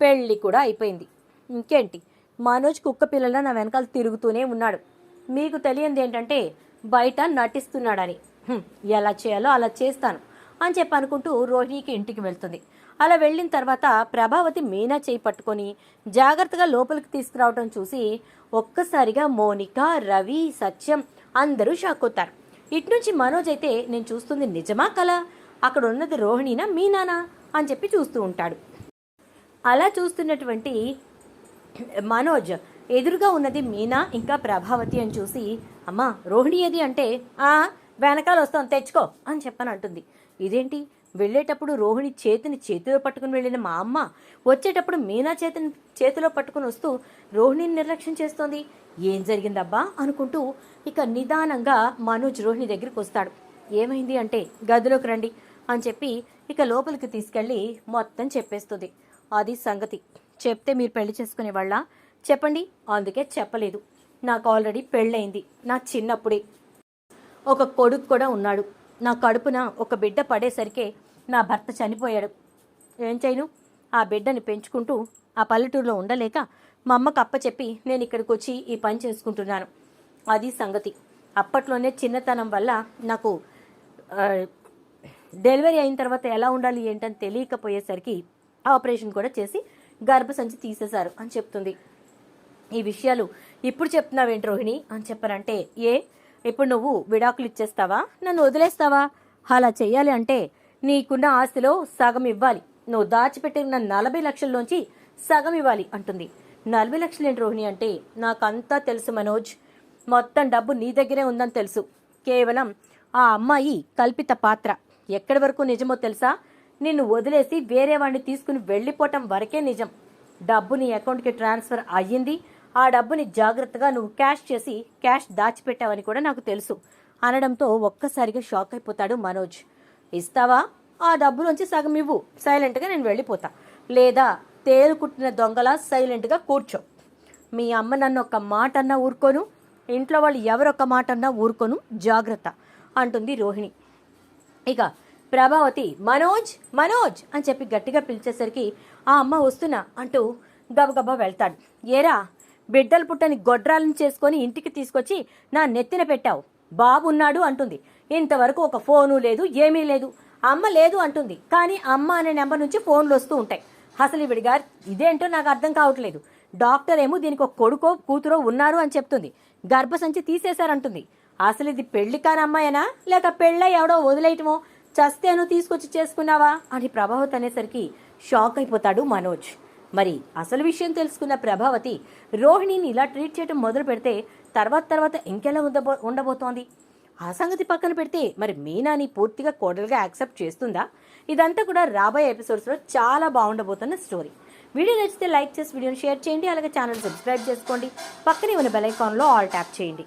పెళ్ళి కూడా అయిపోయింది. ఇంకేంటి? మనోజ్ కుక్క పిల్లల నా వెనకాల తిరుగుతూనే ఉన్నాడు. మీకు తెలియంది ఏంటంటే బయట నటిస్తున్నాడని. ఎలా చేయాలో అలా చేస్తాను అని చెప్పి అనుకుంటూ రోహిణికి ఇంటికి వెళ్తుంది. అలా వెళ్ళిన తర్వాత ప్రభావతి మీనా చేయి పట్టుకొని జాగ్రత్తగా లోపలికి తీసుకురావడం చూసి ఒక్కసారిగా మోనిక రవి సత్యం అందరూ షాక్ అవుతారు ఇటు నుంచి మనోజ్ అయితే నేను చూస్తుంది నిజమా కల అక్కడ ఉన్నది రోహిణినా మీనానా? అని చెప్పి చూస్తూ ఉంటాడు. అలా చూస్తున్నటువంటి మనోజ్ ఎదురుగా ఉన్నది మీనా ఇంకా ప్రభావతి అని చూసి అమ్మా రోహిణి ఏది అంటే ఆ వెనకాల వస్తాం తెచ్చుకో అని చెప్పని అంటుంది. ఇదేంటి? వెళ్ళేటప్పుడు రోహిణి చేతిని చేతిలో పట్టుకుని వెళ్ళిన మా అమ్మ వచ్చేటప్పుడు మీనా చేతిని చేతిలో పట్టుకుని వస్తూ రోహిణిని నిర్లక్ష్యం చేస్తోంది. ఏం జరిగిందబ్బా? అనుకుంటూ ఇక నిదానంగా మనోజ్ రోహిణి దగ్గరికి వస్తాడు. ఏమైంది అంటే గదిలోకి రండి అని చెప్పి ఇక లోపలికి తీసుకెళ్ళి మొత్తం చెప్పేస్తుంది. అది సంగతి. చెప్తే మీరు పెళ్ళి చేసుకునే వాళ్ళ చెప్పండి. అందుకే చెప్పలేదు. నాకు ఆల్రెడీ పెళ్ళయింది. నా చిన్నప్పుడే. ఒక కొడుకు కూడా ఉన్నాడు. నా కడుపున ఒక బిడ్డ పడేసరికే నా భర్త చనిపోయాడు. ఏం చేయను? ఆ బిడ్డని పెంచుకుంటూ ఆ పల్లెటూరులో ఉండలేక మా అమ్మకు అప్ప చెప్పి నేను ఇక్కడికి వచ్చి ఈ పని చేసుకుంటున్నాను. అది సంగతి. అప్పట్లోనే చిన్నతనం వల్ల నాకు డెలివరీ అయిన తర్వాత ఎలా ఉండాలి ఏంటని తెలియకపోయేసరికి ఆపరేషన్ కూడా చేసి గర్భసంచి తీసేశారు అని చెప్తుంది. ఈ విషయాలు ఇప్పుడు చెప్తున్నావేంటి రోహిణి అని చెప్పారంటే ఏ ఇప్పుడు నువ్వు విడాకులు ఇచ్చేస్తావా? నన్ను వదిలేస్తావా? అలా చేయాలి అంటే నీకున్న ఆస్తిలో సగం ఇవ్వాలి. నువ్వు దాచిపెట్టిన నలభై లక్షల్లోంచి సగం ఇవ్వాలి అంటుంది. నలభై లక్షలేంటి రోహిణి అంటే నాకంతా తెలుసు మనోజ్. మొత్తం డబ్బు నీ దగ్గరే ఉందని తెలుసు. కేవలం ఆ అమ్మాయి కల్పిత పాత్ర. ఎక్కడి వరకు నిజమో తెలుసా? నిన్ను వదిలేసి వేరే వాడిని తీసుకుని వెళ్ళిపోవటం వరకే నిజం. డబ్బు నీ అకౌంట్కి ట్రాన్స్ఫర్ అయ్యింది. ఆ డబ్బుని జాగ్రత్తగా నువ్వు క్యాష్ చేసి క్యాష్ దాచిపెట్టావని కూడా నాకు తెలుసు. అనడంతో ఒక్కసారిగా షాక్ అయిపోతాడు మనోజ్. ఇస్తావా? ఆ డబ్బులోంచి సగం ఇవ్వు. సైలెంట్గా నేను వెళ్ళిపోతా. లేదా తేలు కుట్టిన దొంగలా సైలెంట్గా కూర్చో. మీ అమ్మ నన్ను ఒక మాట అన్నా ఊరుకోను. ఇంట్లో వాళ్ళు ఎవరొక్క మాట అన్నా ఊరుకోను. జాగ్రత్త అంటుంది రోహిణి. ఇక ప్రభావతి మనోజ్ మనోజ్ అని చెప్పి గట్టిగా పిలిచేసరికి ఆ అమ్మ వస్తున్నా అంటూ గబగబా వెళ్తాడు. ఏరా బిడ్డలు పుట్టని గొడ్రాలను చేసుకొని ఇంటికి తీసుకొచ్చి నా నెత్తిన పెట్టావు. బాబు ఉన్నాడు అంటుంది. ఇంతవరకు ఒక ఫోను లేదు ఏమీ లేదు. అమ్మ లేదు అంటుంది. కానీ అమ్మ అనే నెంబర్ నుంచి ఫోన్లు వస్తూ ఉంటాయి. అసలు ఇవిడి గారు ఇదేంటో నాకు అర్థం కావట్లేదు. డాక్టర్ ఏమో దీనికి ఒక కొడుకో కూతురో ఉన్నారు అని చెప్తుంది. గర్భసంచి తీసేశారంటుంది. అసలు ఇది పెళ్ళి కాని అమ్మాయేనా? లేక పెళ్ళ ఎవడో వదిలేయటమో? చస్తేను తీసుకొచ్చి చేసుకున్నావా? అని ప్రభావతి అనేసరికి షాక్ అయిపోతాడు మనోజ్. మరి అసలు విషయం తెలుసుకున్న ప్రభావతి రోహిణిని ఇలా ట్రీట్ చేయడం మొదలు పెడితే తర్వాత తర్వాత ఇంకెలా ఉండబో ఉండబోతోంది? ఆ సంగతి పక్కన పెడితే మరి మీనాని పూర్తిగా కోడలుగా యాక్సెప్ట్ చేస్తుందా? ఇదంతా కూడా రాబోయే ఎపిసోడ్స్లో చాలా బాగుండబోతున్న స్టోరీ. వీడియో నచ్చితే లైక్ చేసి వీడియోని షేర్ చేయండి. అలాగే ఛానల్ సబ్స్క్రైబ్ చేసుకోండి. పక్కనే ఉన్న బెల్ ఐకాన్లో ఆల్ ట్యాప్ చేయండి.